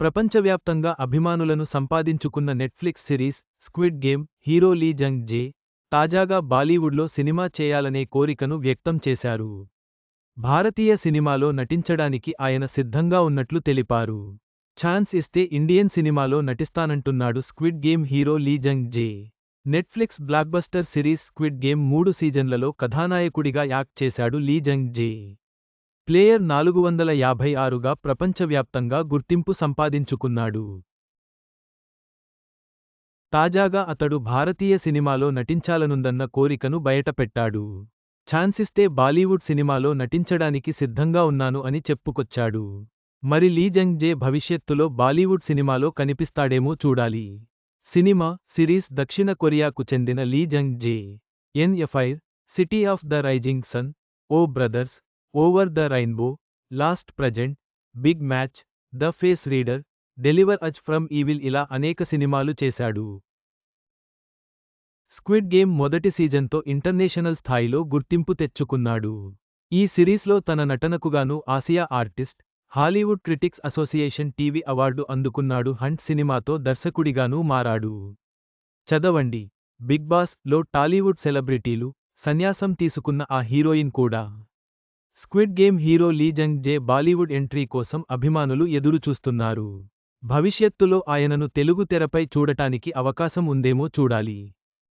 ప్రపంచవ్యాప్తంగా అభిమానులను సంపాదించుకున్న Netflix series squid game hero Lee Jung Jae తాజాగా బాలీవుడ్లో సినిమా చేయాలనే కోరికను వ్యక్తం చేశారు. భారతీయ సినిమాలో నటించడానికి ఆయన సిద్ధంగా ఉన్నట్లు తెలిపారు. ఛాన్స్ ఇస్తే ఇండియన్ సినిమాలో నటిస్తానంటున్నాడు squid game hero Lee Jung Jae. Netflix blockbuster series squid game మూడు సీజన్లలో కథానాయకుడిగా యాక్ట్ చేశాడు లీ జంగ్ జే. ప్లేయర్ నాలుగు వందల యాభై ఆరుగా ప్రపంచవ్యాప్తంగా గుర్తింపు సంపాదించుకున్నాడు. తాజాగా అతడు భారతీయ సినిమాలో నటించాలనుందన్న కోరికను బయటపెట్టాడు. ఛాన్సిస్తే బాలీవుడ్ సినిమాలో నటించడానికి సిద్ధంగా ఉన్నాను అని చెప్పుకొచ్చాడు. మరి లీజంగ్ జే భవిష్యత్తులో బాలీవుడ్ సినిమాలో కనిపిస్తాడేమో చూడాలి. సినిమా సిరీస్ దక్షిణ కొరియాకు చెందిన Lee Jung Jae ఎన్ఎఫ్ఐర్ city of the rising sun O brothers over the rainbow last present big match the face reader deliver us from evil ఇలా అనేక సినిమాలు చేశాడు. స్క్విడ్ గేమ్ మొదటి సీజన్తో ఇంటర్నేషనల్ స్థాయిలో గుర్తింపు తెచ్చుకున్నాడు. ఈ సిరీస్లో తన నటనకుగాను Asia artist Hollywood critics association TV award అందుకున్నాడు హంట్ సినిమాతో దర్శకుడిగానూ మారాడు. చదవండి. బిగ్ బాస్లో టాలీవుడ్ సెలబ్రిటీలు సన్యాసం తీసుకున్న ఆ హీరోయిన్ కూడా squid game hero Lee Jung Jae Bollywood entry కోసం అభిమానులు ఎదురుచూస్తున్నారు. భవిష్యత్తులో ఆయనను తెలుగు తెరపై చూడటానికి అవకాశం ఉందేమో చూడాలి.